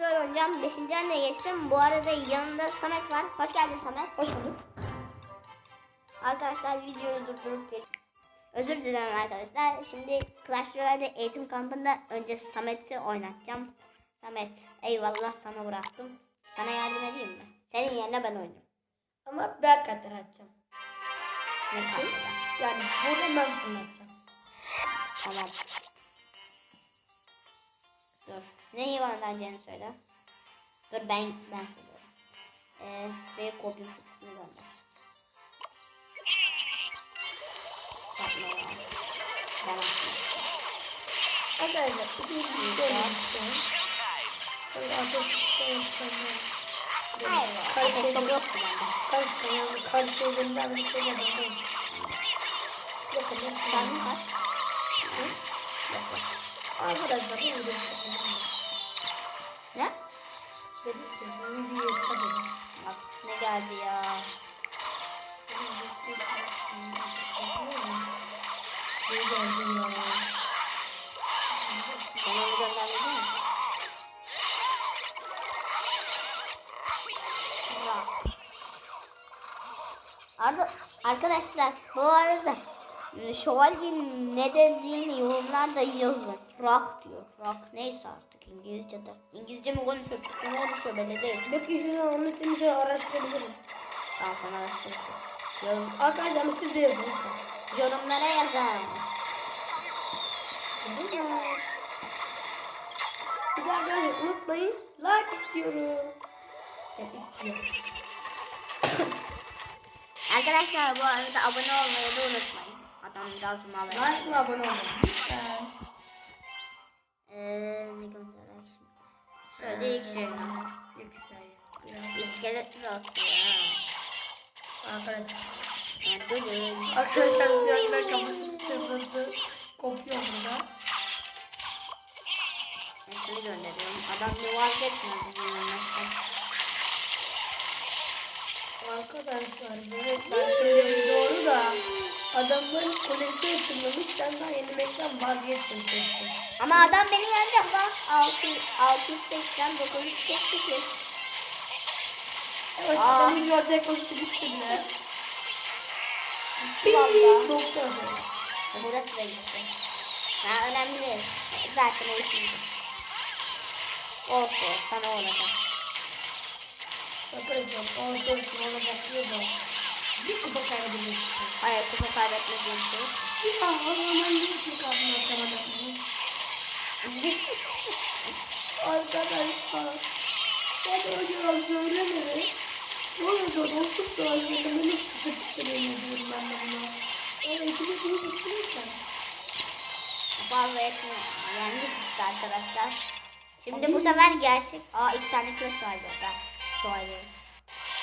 Royale oynayacağım. 5. haline geçtim. Bu arada yanında Samet var. Hoş geldin Samet. Hoş bulduk. Arkadaşlar videoyu durdurup gel- Özür dilerim arkadaşlar. Şimdi Clash Royale'de eğitim kampında önce Samet'i oynatacağım. Samet eyvallah sana bıraktım. Sana yardım edeyim mi? Senin yerine ben oynayayım. Ama ben katlar atacağım. Ne kampında? Yani burada ben fırlatacağım. Tamam. Dur. Neyi var bence söyle. Dur ben ben söylüyorum. Ee, şuraya kopya fıksını gönder. Ben atmıyorum. Arkadaşlar ikinci olmak istiyorum. Böyle bende. Karşı yani karşı şeyden bir şey ama Sen mi kaç? Arkadaşlar bu video Ne? ne geldi ya. Ne geldi ya? Arkadaşlar bu arada şövalyenin ne dediğini yorumlarda yazın. Rock diyor. Rock neyse artık İngilizce'de. İngilizce mi konuşuyor, Türkçe mi konuşuyor belli değil. Yok yüzünden onu için araştırabilirim. Tamam sana araştırırsın. Yorum, Arkadaşlar siz de yazın. yorumlara yazın. Bir daha arkadaşlar unutmayın. Like istiyorum. Evet istiyorum. Arkadaşlar bu arada abone olmayı da unutmayın. Adam biraz mal Like ve abone olun. Şöyle ilk şeyden. Yüksel. İskeletler atıyor. Arkadaşlar. Arkadaşlar bir anda kafası çıldırdı. Kopuyor burada. Şunu gönderiyorum. Adam bir vazgeçmez bizim yanımızdan. Arkadaşlar evet ben söylüyorum doğru adamın kulesi ısınmamış sen daha yenilmekten vazgeçmemişsin. Ama adam beni yenecek bak. 6, 680, 948. Evet Aa. adamın yolda koştu gitti bile. Vallahi. Doktor. Burası da gitti. Ha önemli değil. Zaten o içindi. Olsun sana olacak. Arkadaşlar o sorsun ona bakıyor da. Bir kupa kaybediyorsun. Hayır kupa kaybetmek şey yok. Ya Allah'ım bir kupa kaybediyorsun. Arkadaşlar. Bana öyle söylemedi. Sonra da dostluk da beni tutup istemiyorum diyorum ben de buna. Öyle ikili bunu düşünürsen. Fazla etmiyor. Yendik işte arkadaşlar. Şimdi bu sefer gerçek. Aa iki tane Clash var burada. Şövalye.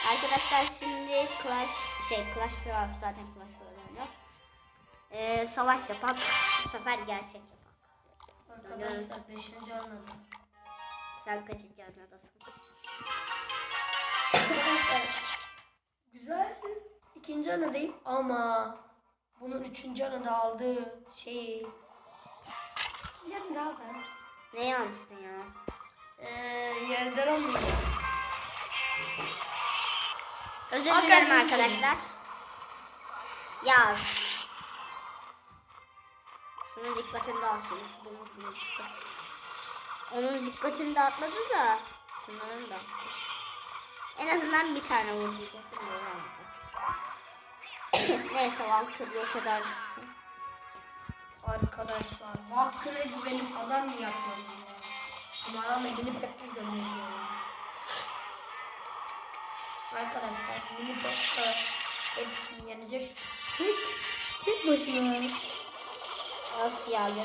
Arkadaşlar şimdi Clash şey Clash Royale zaten Clash Royale oynuyoruz. Ee, savaş yapak. Bu sefer gerçek yapak. Arkadaşlar 5. anladım. Sen kaçıncı adadasın? Arkadaşlar güzel ikinci anadayım ama bunun üçüncü anada aldığı şeyi ikinci anada aldı. Neyi almıştın ya? Eee yerden mıydı? Özür Arkadaşlar, dilerim arkadaşlar. Ya. Şunun dikkatini dağıtıyor. Şu domuz birisi. Onun dikkatini dağıtmadı da. Şunların da. En azından bir tane vur diyecektim. Neyse Valkyrie o kadar. Arkadaşlar vaktine güvenip adam mı yapmalıyız ya? Ama adamla gidip hep gönderiyor. Arkadaşlar mini pekka hepsini yenecek. Tek, tek başına. Of ya onu.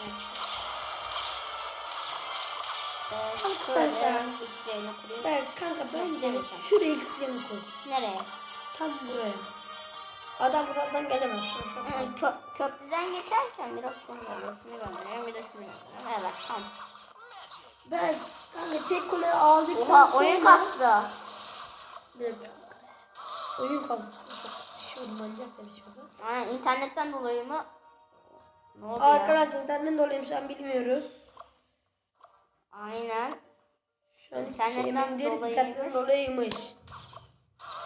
Evet. Ee, Arkadaşlar. Evet kanka bence şuraya ikisini koy. Nereye? Tam buraya. Adam buradan gelemez. Kö köprüden geçerken biraz şunu göndereyim, bir de şunu göndereyim. Evet, tamam. Ben tek kule aldıktan Oha, oyun kastı. Bir dakika. Oyun kastı. Çok düşüyorum manyakça bir şey. Aynen, internetten dolayı mı? Ne oldu ya? Arkadaşlar internetten dolayı şu an bilmiyoruz. Aynen. Şu an hiçbir İnternetten değil, dolayıymış. internetten dolayıymış.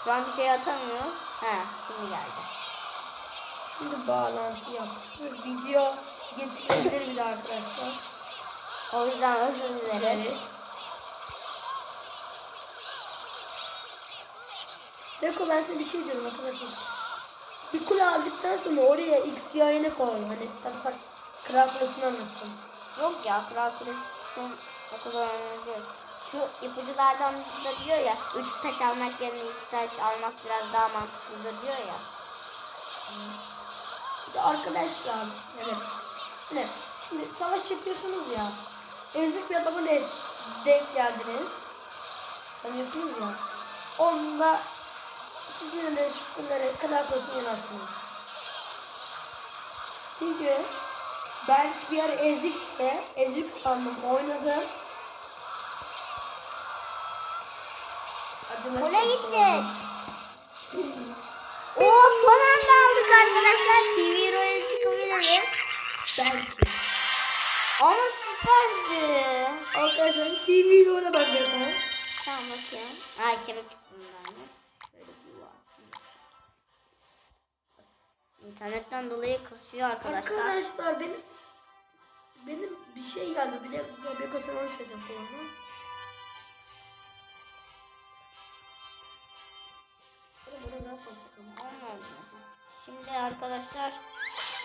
Şu an bir şey atamıyoruz. He şimdi geldi. Şimdi bağlantı yaptı. Video geçirebilir bile arkadaşlar. O yüzden özür dileriz. Beko ben sana bir şey diyorum hatırlatayım. Bir kule aldıktan sonra oraya X yayını koy. Hani tak tak kral kulesini anlasın. Yok ya Kral Kulesi'nin o kadar önemli değil. Şu ipuculardan da diyor ya 3 taç almak yerine 2 taç almak biraz daha mantıklıdır diyor ya. Bir de arkadaşlar yani, hani şimdi savaş yapıyorsunuz ya. Ezik bir adamın denk geldiniz. Sanıyorsunuz ya. Onda sizin de şu kulları kadar koysun yanaşmayın. Çünkü belki bir ara ezik de ezik sandım oynadım. Kule çok gidecek. Oo son anda aldık arkadaşlar. TV Royal çıkabiliriz. Belki. Ama süperdi. Arkadaşlar TV'yle oyna bak Beko. Tamam bakayım. Ay kere çıktım ben de. Şöyle İnternetten dolayı kasıyor arkadaşlar. Arkadaşlar benim benim bir şey geldi. Bir de Beko sen onu söyleyeceğim. Olmadı. Şimdi arkadaşlar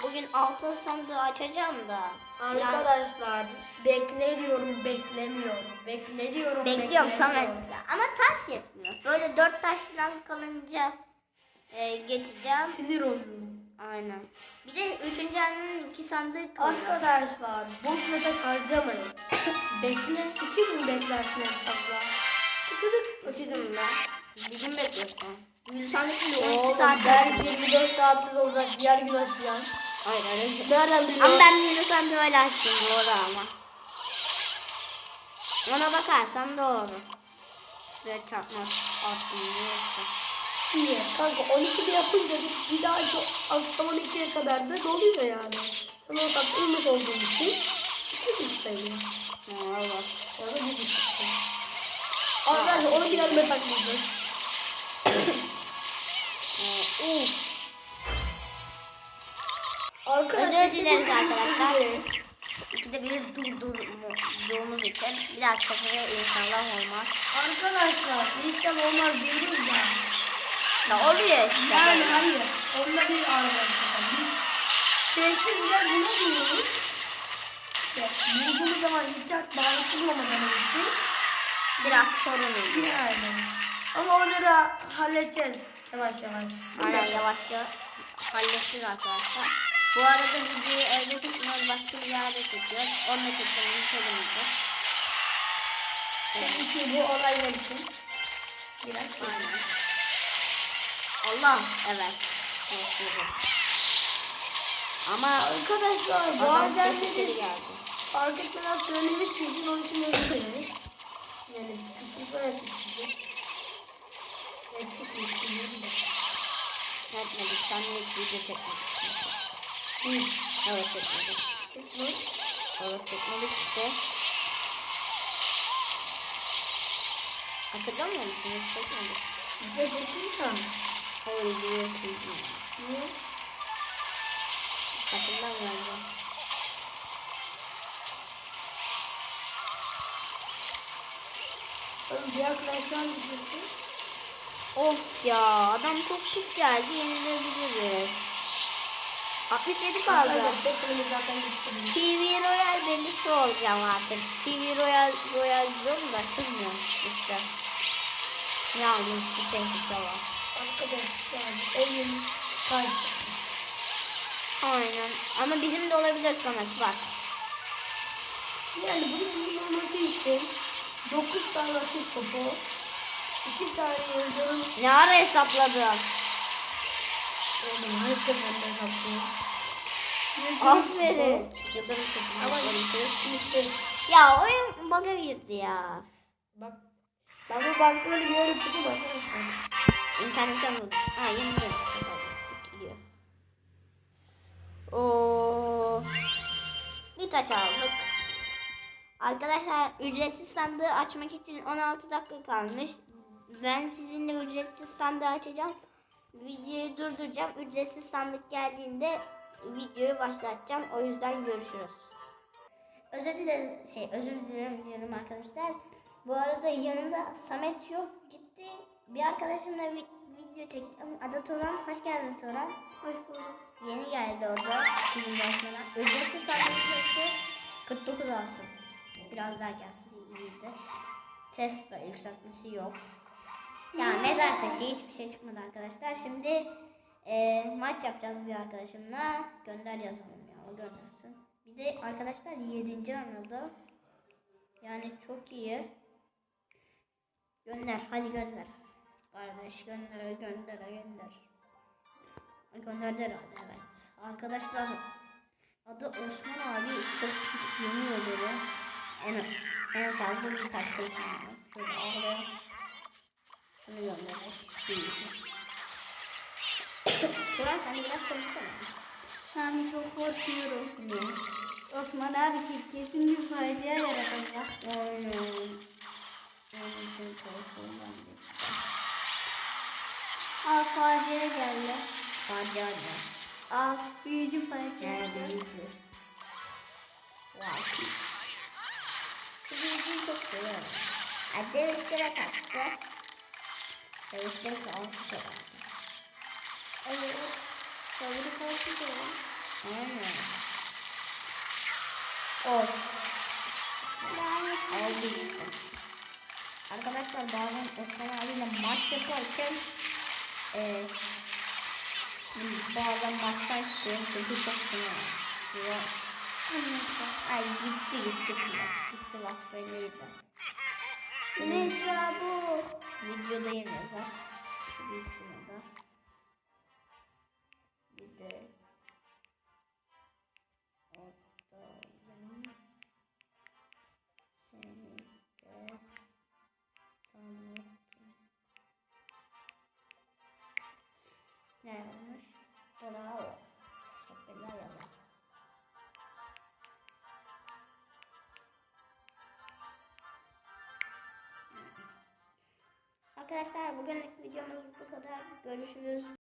bugün altın sandığı açacağım da. Arkadaşlar bekle diyorum beklemiyorum. Bekle diyorum bekliyorum Samet. Ama taş yetmiyor. Böyle dört taş falan kalınca e, geçeceğim. Sinir oluyorum. Aynen. Bir de üçüncü annenin iki sandığı kalıyor. Arkadaşlar boşuna taş harcamayın. bekle. iki gün beklersin en fazla. Tıkıdık. Uçudum ben. Bir gün bekliyorsun. Bir sandık bile Oğlum 12 saat belki 24 saatte olacak diğer gün. Aynen öyle. Nereden biliyorsun? Ama ben bir sandığı öyle açtım doğru ama. Ona bakarsan doğru. Şuraya çarpmak attım neyse. Niye? Kanka 12'de yapınca bir, bir daha akşam 12'ye kadar da doluyor yani. Sen o saat uyumuş olduğun için iki gün sayılıyor. Ha, evet. Ya da bir buçuk gün. Arkadaşlar onu bir yerime takmayacağız. Arkadaşlar Özür dileriz arkadaşlar. İkide bir durdurduğumuz için bir dahaki sefere inşallah olmaz. Arkadaşlar inşallah olmaz diyoruz da. Ya oluyor işte. Yani hayır. Onda bir arkadaşlar. Sessizce bunu diyoruz. Ya, Bulduğumuz zaman internet bağlantısı bulamadan için. Biraz sorun oluyor. Yani. Ama onu da halledeceğiz yavaş yavaş. Aynen yavaşça halledeceğiz arkadaşlar. Bu arada videoyu evde çekmiyoruz, başka bir yerde çekiyoruz. Onu da çekmemizi söylemeyeceğiz. Çünkü bu olaylar için biraz Aynen. Allah, evet. Ama Arkadaşlar bazen de fark etmeden söylemişizdir onun için özür dileriz. Yani küfür etmişizdir. Etmedik, sen hiç video çekmedik. Evet çekmedik. Etmez. Evet çekmedik işte. Hatırlamıyor musun? Hiç çekmedik. Çektim mi? Biliyorsun. Niye? Hatırlamıyorum. Oğlum diğer? Of ya adam çok pis geldi yenilebiliriz. 67 kaldı. TV Royal delisi olacağım artık. TV Royal Royal diyorum da açılmıyor işte. Yalnız bir tehlike var. Arkadaşlar oyun kaydı. Aynen. Ama bizim de olabilir Samet bak. Yani bunun bizim olması için 9 tane atış topu, 2 tane yıldırım Ne ara hesapladın? Oğlum her seferinde hesaplıyor. Aferin. Yıldırım Ama konuşuyoruz. şimdi şey, Ya oyun bug'a girdi ya. bak. Ben bu bir yere yapacağım arkadaşlar. İnternetten buldum. Ha yeni de. İyi. Oo. Bir taç aldık. Arkadaşlar ücretsiz sandığı açmak için 16 dakika kalmış. Ben sizinle ücretsiz sandığı açacağım. Videoyu durduracağım. Ücretsiz sandık geldiğinde videoyu başlatacağım. O yüzden görüşürüz. Özür dilerim şey özür dilerim diyorum arkadaşlar. Bu arada yanımda Samet yok gitti. Bir arkadaşımla vi- video çekeceğim. Adı Turan. Hoş geldin Turan. Hoş bulduk. Yeni geldi o da bizim başına. Ücretsiz fiyatı 49 altın. Biraz daha gelsin iyiydi. Tesla yükseltmesi yok. Ya mezar taşı hiçbir şey çıkmadı arkadaşlar. Şimdi e, maç yapacağız bir arkadaşımla. Gönder yazalım ya o göndersin. Bir de arkadaşlar 7. anıldı. Yani çok iyi. Gönder hadi gönder. Kardeş gönder gönder gönder. Gönderdi herhalde evet. Arkadaşlar adı Osman abi çok pis yeniyor böyle. En, en fazla bir taş yeniyor. Şöyle ağlaya şunu gönderdik. Turan sen biraz konuşsana. An çok korkuyorum. Niye? Osman abi ke- kesin bir facia yaratacak. Aynen. Onun için korkuyorum ben de işte. Aa facia geldi. Facia ne? Aa büyücü. Yani büyücü. Vay. Şu büyücüyü çok seviyorum. Ay Deviskere taktı. Deviskere kalmış herhalde. Evet. Favori korkucu. Aynen. Of. Oldu işte. Arkadaşlar bazen Osman abiyle maç yaparken e, bazen maçtan çıkıyorum çünkü çok sinirli. Ay gitti gitti. Gitti bak belliydi. Ne çabuk. Videodayım yazar. Bilsin o da. Bir de Arkadaşlar bugünlük videomuz bu kadar. Görüşürüz.